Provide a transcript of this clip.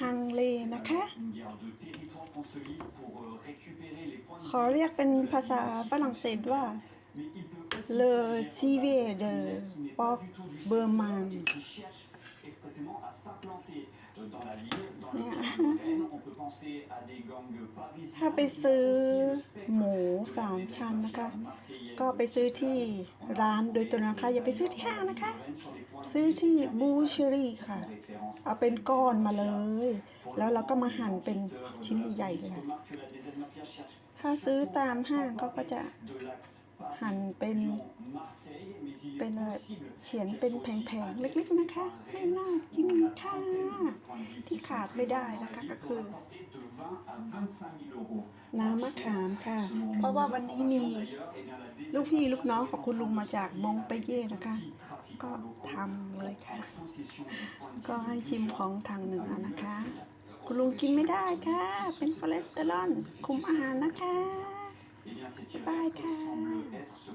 ฮังเล C'est นะคะ une guerre de territoire qu'on se livre pour euh, récupérer les points de ขอเรียกเป็นภาษาฝรั่งเศสว่า Mais il peut aussi le s'agir civet d'un de parti qui n'est Bob pas du tout ถ้าไปซื้อหมูสามชั้นนะคะ ก็ไปซื้อที่ร้านโดยตรงนะคะ อย่าไปซื้อที่ห้างนะคะ ซื้อที่บูชรี่ค่ะ เอาเป็นก้อนมาเลย แล้วเราก็มาหั่นเป็นชิ้นใหญ่ๆเลยค่ะถ้าซื้อตามห้างเขาก็จะหั่นเป็น เป็นเฉียนเป็นแผงๆ เล็กๆนะคะ ไม่น่ากินค่ะ ที่ขาดไม่ได้นะคะก็คือ น้ำมะขามค่ะ เพราะว่าวันนี้มีลูกพี่ลูกน้องของคุณลุงมาจากมงเปเย่นะคะ ก็ทำเลยค่ะ ก็ให้ชิมของทางเหนือนะคะ คุณลุงกินไม่ได้ค่ะ เป็นคอเลสเตอรอลคุมอาหารนะคะ Eh bien, c'est Bye, que semble Kat. être ce